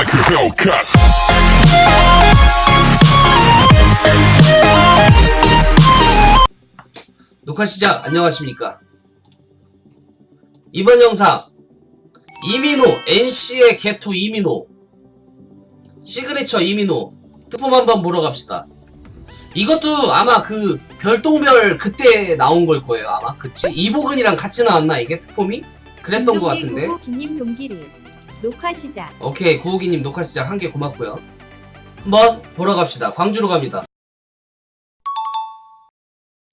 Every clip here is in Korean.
like a Hellcat. 녹화 시작 안녕하십니까 이번 영상 이민호 NC의 개투 이민호 시그니처 이민호 특품 한번 보러 갑시다 이것도 아마 그 별똥별 그때 나온 걸 거예요 아마 그치? 이보근이랑 같이 나왔나 이게 특품이? 그랬던 것 같은데 김님 동기를 녹화 시작. 오케이 구호기님 녹화 시작 한 개 고맙고요. 한번 보러 갑시다. 광주로 갑니다.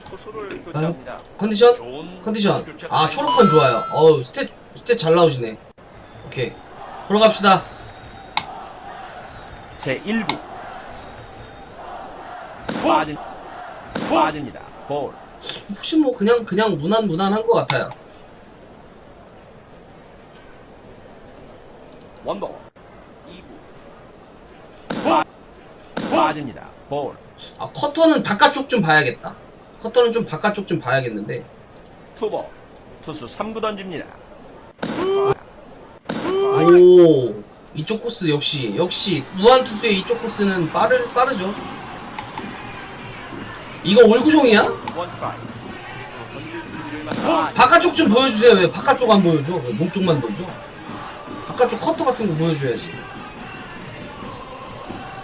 투수를 교체합니다. 컨디션? 좋은 컨디션. 투수 교체 아 초록컨 좋아요. 어우 스탯 스탯 잘 나오시네. 오케이. 보러 갑시다. 제 1구. 빠진 빠집니다. 볼. 혹시 뭐 그냥 그냥 무난 무난한 것 같아요 원볼. 2구 빠, 빠집니다. 볼. 아 커터는 바깥쪽 좀 봐야겠다. 커터는 좀 바깥쪽 좀 봐야겠는데. 투볼. 투수 3구 던집니다. 오 이쪽 코스 역시 역시 무한 투수의 이쪽 코스는 빠르 빠르죠? 이거 올구종이야? 원 스트라이크. 투수 던질 준비를 만 바깥쪽 좀 보여주세요. 왜 바깥쪽 안 보여줘? 왜 몸쪽만 던져 바깥쪽 커터 같은 거 보여줘야지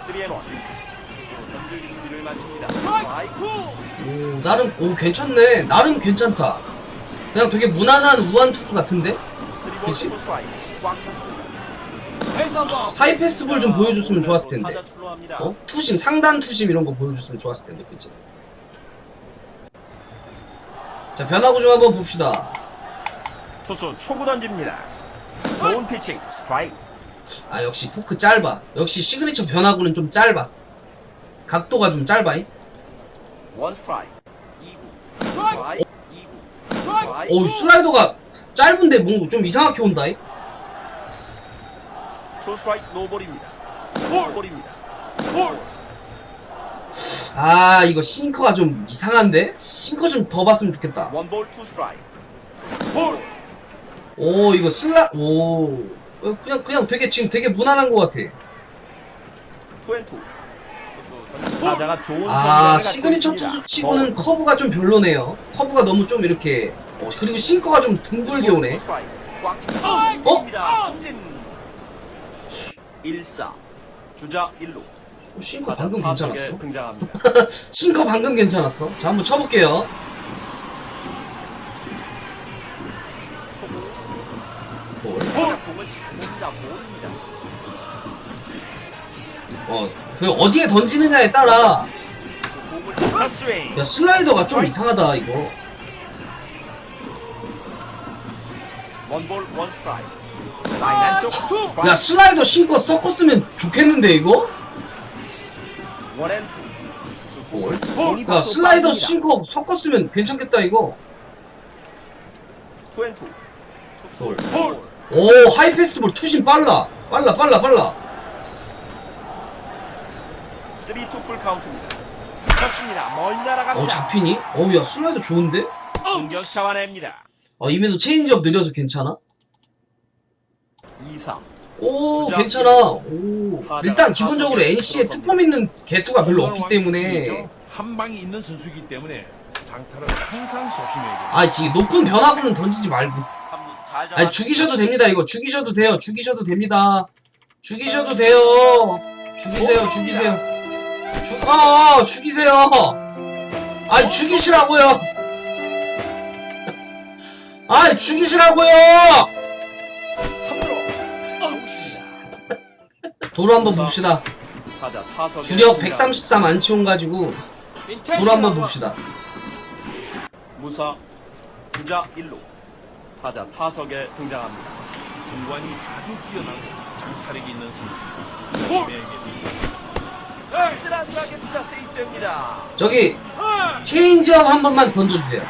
3앤 1 투수 던질 준비를 마칩니다. 스트라이크 오 나름 오 괜찮네 나름 괜찮다 그냥 되게 무난한 우한 투수 같은데 3볼 그치? 투 스트라이크 꽉 찼습니다. 하이 패스볼 좀 보여줬으면 좋았을 텐데 타자 출루합니다. 어? 투심 상단 투심 이런 거 보여줬으면 좋았을 텐데 그치 자 변화구 좀 한번 봅시다 투수 초구 던집니다. 좋은 피칭 스트라이크 아 역시 포크 짧아 역시 시그니처 변화구는 좀 짧아 각도가 좀 짧아 이? 원 스트라이크 2구 스트라이크 2구 스트라이크 어우 슬라이더가 짧은데 뭔가 좀 이상하게 온다 이? 투 스트라이크 노볼입니다. 노볼입니다. 볼아 이거 싱커가 좀 이상한데? 싱커 좀 더 봤으면 좋겠다 원볼 투 스트라이크 볼 오 이거 슬라 오. 어, 그냥 그냥 되게 지금 되게 무난한 것 같아. 투앤투. 타자가 좋은 아 시그니처 투수. 치고는 커브가 좀 별로네요. 커브가 너무 좀 이렇게 어, 그리고 싱커가 좀 둥글게 투 오네. 어? 1사. 주자 1루. 어, 싱커 방금 괜찮았어. 싱커 방금 괜찮았어? 자 한번 쳐볼게요 어, 그 어디에 던지느냐에 따라 헛스윙 야 슬라이더가 좀 이상하다 이거. 원볼 원 스트라이크 라인 안쪽 투 야 슬라이더 신고 섞었으면 좋겠는데 이거? 원앤투 볼. 야 슬라이더. 신고 섞었으면 괜찮겠다 이거. 투앤투 볼. 오 하이패스볼 투심 빨라. 빨라 빨라 빨라 쓰리 투풀 카운트입니다. 쳤습니다. 멀리 어 날아갑니다. 잡히니? 어우 야 슬라이더 좋은데? 공격 잡아냅니다. 어 이메도 체인지업 느려서 괜찮아? 2사 오 주장 괜찮아 오 일단 기본적으로 NC에 특범 있는 개투가 별로 없기 때문에 한 방이 있는 선수이기 때문에 장타를 항상 조심해야 돼요. 아 지금 높은 변화구는 던지지 말고 3루수 잘 잡아 아니 죽이셔도 됩니다 이거 죽이셔도 돼요 죽이셔도 됩니다 죽이셔도 돼요 죽이세요 죽이세요 죽, 아, 아 죽이세요 아니 죽이시라고요 아니 죽이시라고요 3루로 아웃입니다. 도로 한번 봅시다 주력 등장. 133 안치홍 가지고 도로 한번 봅시다 무사 주자 1루 타자 타석에 등장합니다. 승관이 아주 뛰어나고 장타력이 있는 선수. 조심해야겠습니다. 쓰라쓰라하게 주자 세입됩니다. 저기 체인지업 한 번만 던져주세요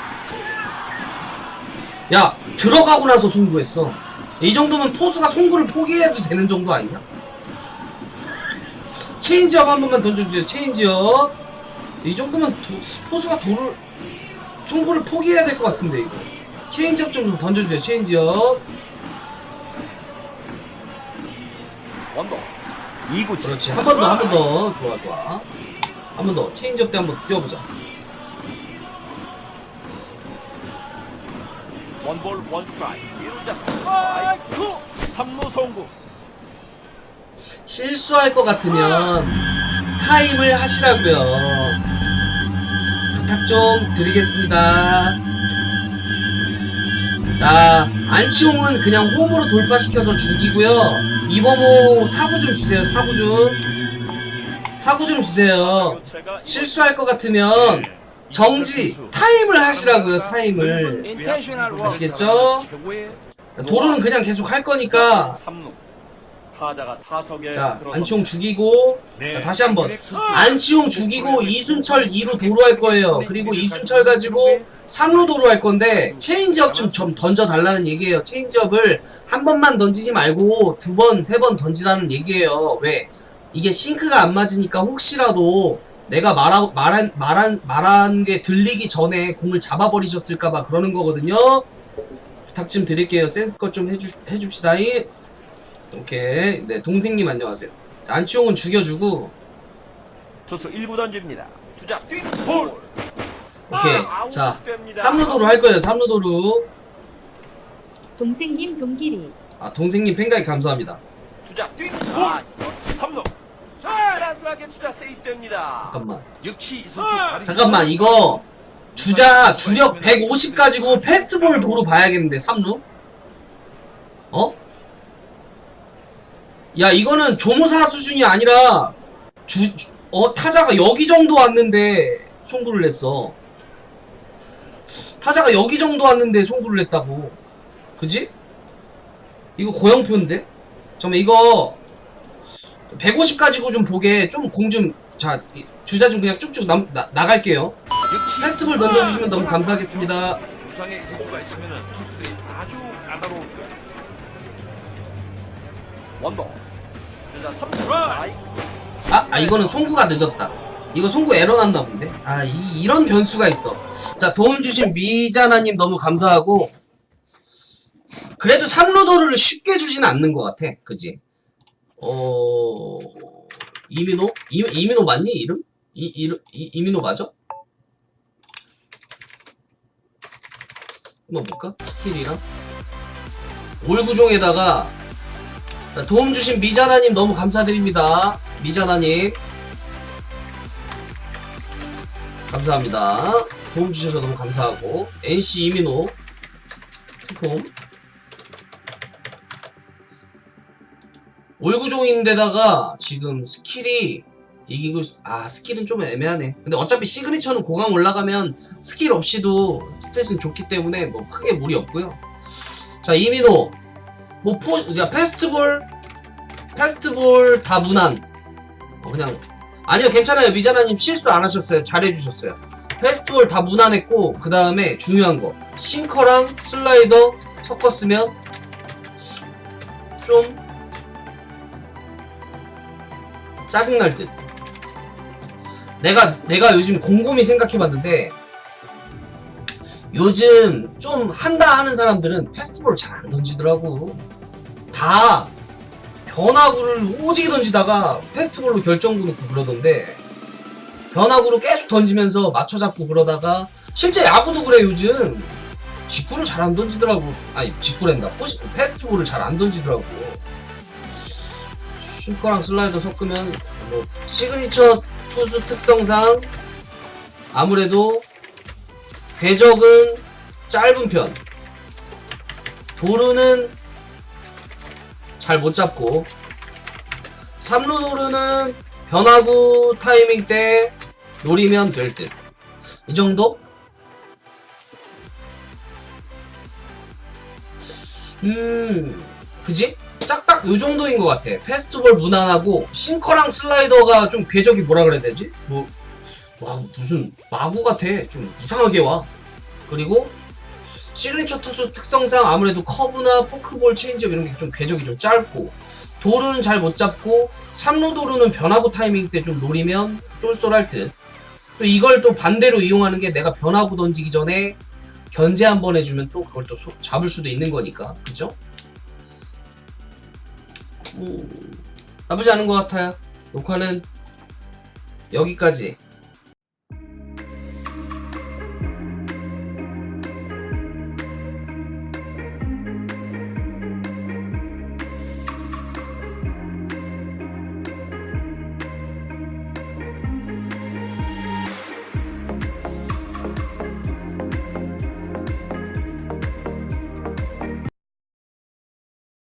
야 들어가고 나서 송구했어 이 정도면 포수가 송구를 포기해도 되는 정도 아니냐? 체인지업 한 번만 던져주세요 체인지업 이 정도면 도- 포수가 도를 송구를 포기해야 될 것 같은데 이거 체인지업 좀 던져주세요 체인지업 2구 치 그렇지. 한 번 더, 한 번 더. 좋아, 좋아. 한 번 더. 체인지업 때 한 번 뛰어보자. 원볼 원 스트라이크 1루 스트라이크 3루 송구 실수할 것 같으면 타임을 하시라고요. 부탁 좀 드리겠습니다. 자, 안치홍은 그냥 홈으로 돌파시켜서 죽이고요. 이범호 사구 좀 주세요. 사구 좀. 사구 좀 주세요. 실수할 것 같으면 정지 타임을 하시라고요. 타임을. 아시겠죠? 도루는 그냥 계속 할 거니까 3루 타자가 타석에 자. 안치홍 죽이고 자, 다시 한번 안치홍 죽이고 이순철 2루 도루할 거예요. 그리고 이순철 가지고 3루 도루할 건데 체인지업 좀, 좀 던져 달라는 얘기예요. 체인지업을 한 번만 던지지 말고 두 번, 세 번 던지라는 얘기예요. 왜? 이게 싱크가 안 맞으니까 혹시라도 내가 말하, 말한 말한 말한 게 들리기 전에 공을 잡아버리셨을까봐 그러는 거거든요. 부탁 좀 드릴게요. 센스껏 좀 해주 해줍시다. 이. 오케이. 네, 동생님 안녕하세요. 자, 안치홍은 죽여주고, 투수 1구 던집니다. 주자 뛴볼 오케이. 자, 3루도로 할 거예요, 3루도로. 동생님 동기리 아, 동생님 팬가입 감사합니다. 주자 뛴볼 3루 아슬아슬하게 주자 세입됩니다. 잠깐만. 역시 이 선수 발이 잠깐만, 이거, 주자, 주력 150 가지고 패스트볼 도로 봐야겠는데, 3루? 어? 야, 이거는 조무사 수준이 아니라, 주, 어, 타자가 여기 정도 왔는데, 송구를 냈어. 타자가 여기 정도 왔는데 송구를 냈다고. 그지? 이거 고영표인데? 잠깐만, 이거, 150 가지고 좀 보게, 좀 공 좀, 자, 이- 주자 좀 그냥 쭉쭉 남, 나, 나갈게요. 페스티벌 던져주시면 너무 감사하겠습니다. 부상의 이 선수가 있으면은 투수들이 아주 까다로울 거야. 원더 주자 3루 아이 아, 아 이거는 송구가 늦었다. 이거 송구 에러 났나 본데? 아, 이, 이런 변수가 있어. 자, 도움 주신 미자나님 너무 감사하고. 그래도 삼루도를 쉽게 주지는 않는 것 같아. 그지? 어, 이민호? 이, 이민호 맞니? 이름? 이, 이름, 이, 이민호 맞아? 한번 볼까? 스킬이랑. 올구종에다가 자, 도움 주신 미자나님 너무 감사드립니다. 미자나님. 감사합니다. 도움 주셔서 너무 감사하고. NC 이민호. 투폼. 올구종인데다가 지금 스킬이 이기고, 있- 아, 스킬은 좀 애매하네. 근데 어차피 시그니처는 고강 올라가면 스킬 없이도 스탯은 좋기 때문에 뭐 크게 무리 없고요. 자, 이민호. 뭐 포, 야, 페스티벌, 페스티벌 다 무난. 어, 그냥 아니요 괜찮아요 미자나님 실수 안 하셨어요 잘해주셨어요. 페스티벌 다 무난했고 그 다음에 중요한 거 싱커랑 슬라이더 섞었으면 좀 짜증 날 듯. 내가 내가 요즘 곰곰이 생각해봤는데 요즘 좀 한다 하는 사람들은 페스티벌을 잘안 던지더라고. 다 변화구를 오지게 던지다가 페스티벌로 결정구 놓고 그러던데 변화구로 계속 던지면서 맞춰 잡고 그러다가 실제 야구도 그래 요즘. 직구를 잘 안 던지더라고. 아니 직구랜다. 페스티벌을 잘 안 던지더라고. 슈퍼랑 슬라이더 섞으면 뭐 시그니처 투수 특성상 아무래도 궤적은 짧은 편. 도루는 잘 못 잡고 3루 도루는 변화구 타이밍 때 노리면 될 듯. 이 정도? 음, 그지? 딱딱 요 정도인 것 같아. 페스티벌 무난하고 싱커랑 슬라이더가 좀 궤적이 뭐라 그래야 되지? 뭐, 와 무슨 마구 같아. 좀 이상하게 와. 그리고 시그니처 투수 특성상 아무래도 커브나 포크볼 체인지업 이런 게 좀 궤적이 좀 짧고 도루는 잘 못 잡고 3루 도루는 변화구 타이밍 때 좀 노리면 쏠쏠할 듯. 또 이걸 또 반대로 이용하는 게 내가 변화구 던지기 전에 견제 한 번 해주면 또 그걸 또 소- 잡을 수도 있는 거니까. 그죠? 음, 나쁘지 않은 것 같아요. 녹화는 여기까지